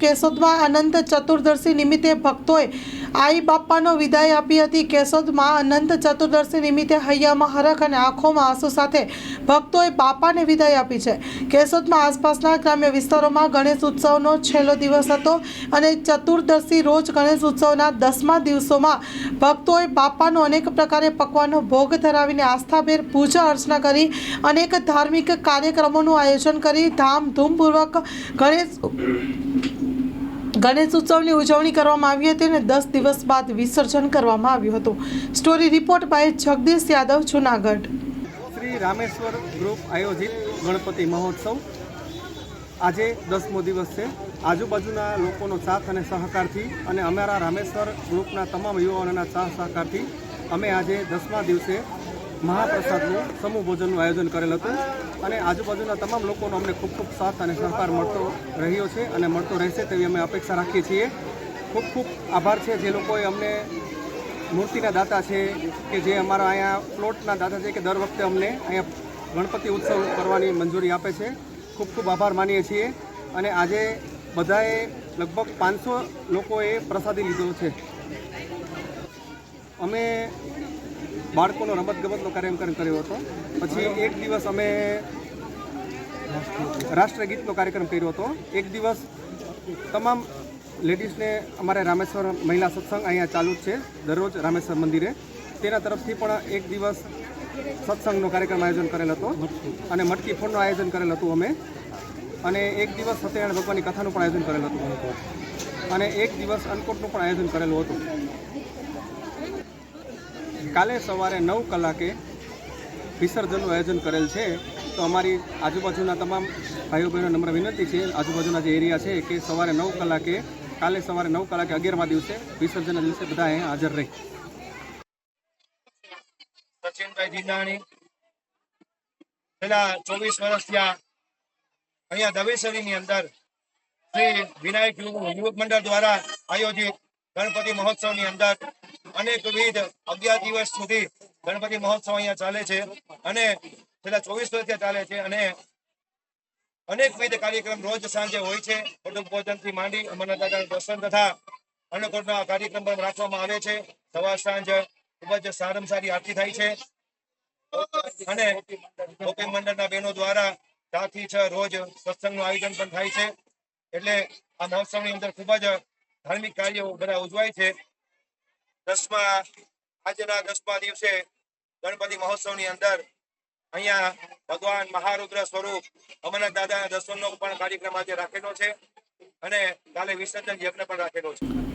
કેશોદમાં અનંત ચતુર્દશી નિમિત્તે ભક્તોએ આઈ બાપાનો વિદાય આપી હતી. કેશોદમાં અનંત ચતુર્દશી નિમિત્તે હૈયામાં હરખ અને આંખોમાં આંસુ સાથે ભક્તોએ બાપાને વિદાય આપી છે. કેશોદમાં આસપાસના ગ્રામ્ય વિસ્તારોમાં ગણેશ ઉત્સવનો છેલ્લો દિવસ હતો અને ચતુર્દશી રોજ ગણેશ ઉત્સવના દસમા દિવસોમાં ભક્તોએ બાપાનો અનેક પ્રકારે પકવાનો ભોગ ધરાવીને આસ્થાભેર પૂજા અર્ચના કરી, અનેક ધાર્મિક કાર્યક્રમોનું આયોજન કરી, ધામધૂમપૂર્વક ગણેશ ગણેશ ઉત્સવની ઉજવણી કરવામાં આવી હતી અને દસ દિવસ બાદ વિસર્જન કરવામાં આવ્યું હતું. Story report by Jagdish Yadav, Junagadh. Shri Rameshwar group આયોજિત ગણપતિ મહોત્સવ. આજે દસમો દિવસ છે. આજુબાજુના લોકોનો સાથ અને સહકારથી અને અમારા રામેશ્વર ગ્રુપના તમામ યુવાનોના સાથ સહકારથી અમે આજે દસમા દિવસે મહાપ્રસાદનું સમૂહ ભોજનનું આયોજન કરેલ હતું. અને આજુબાજુના તમામ લોકોનો અમને ખૂબ ખૂબ સાથ અને સહકાર મળતો રહ્યો છે અને મળતો રહેશે તેવી અમે અપેક્ષા રાખીએ છીએ. ખૂબ ખૂબ આભાર છે જે લોકોએ અમને મૂર્તિના દાતા છે કે જે અમારા અહીંયા પ્લોટના દાતા છે કે દર વખતે અમને અહીંયા ગણપતિ ઉત્સવ કરવાની મંજૂરી આપે છે. ખૂબ ખૂબ આભાર માનીએ છીએ. અને આજે બધાએ લગભગ પાંચસો લોકોએ પ્રસાદી લીધો છે. અમે બાળકોનો રમતગમતનો કાર્યક્રમ કર્યો હતો. પછી એક દિવસ અમે રાષ્ટ્રગીતનો કાર્યક્રમ કર્યો હતો. એક દિવસ તમામ લેડીઝને અમારે રામેશ્વર મહિલા સત્સંગ અહીંયા ચાલુ છે, દરરોજ રામેશ્વર મંદિરે. તેના તરફથી પણ એક દિવસ સત્સંગનો કાર્યક્રમ આયોજન કરેલ હતો અને મટકી ફોડનું આયોજન કરેલ હતું અમે. અને એક દિવસ સત્યનારાયણ ભગવાનની કથાનું પણ આયોજન કરેલ હતું. અને એક દિવસ અન્નકૂટનું પણ આયોજન કરેલું હતું. કાલે સવારે નવ કલાકે વિસર્જનનું આયોજન કરેલ છે. તો અમારી આજુબાજુના તમામ ભાઈઓ બહેનો નમ્ર વિનંતી છે. આજુબાજુના જે એરિયા છે કે સવારે નવ કલાકે, કાલે સવારે નવ કલાકે અગિયારમા દિવસે વિસર્જનના દિવસે બધા અહીંયા હાજર રહી. સચિનભાઈ જીનાણી છેલ્લા ચોવીસ વર્ષ ત્યાં અહીંયા દવેસરીની અંદર શ્રી વિનાયક યુવક મંડળ દ્વારા આયોજિત ગણપતિ મહોત્સવની અંદર અનેકવિધ અગિયાર દિવસ સુધી ગણપતિ મહોત્સવ અહીંયા ચાલે છે. અને છેલ્લા ચોવીસ વર્ષથી ચાલે છે અને અનેકવિધ કાર્યક્રમ રોજ સાંજે હોય છે. કુટુંબ ભોજનથી માંડી અમરનાથ દર્શન તથા અન્નકૂટના કાર્યક્રમ પણ રાખવામાં આવે છે. સવાર સાંજ ખૂબ જ સારામાં સારી આરતી થાય છે. અને ગોપી મંડળના બહેનો દ્વારા ચારથી છ રોજ સત્સંગનું આયોજન પણ થાય છે. એટલે આ મહોત્સવની અંદર ખૂબ જ ધાર્મિક કાર્યો બધા ઉજવાય છે. દસમા આજના દસમા દિવસે ગણપતિ મહોત્સવની અંદર અહીંયા ભગવાન મહારુદ્ર સ્વરૂપ અમરનાથ દાદાના દર્શનનો પણ કાર્યક્રમ આજે રાખેલો છે અને કાલે વિસર્જન યજ્ઞ પણ રાખેલો છે.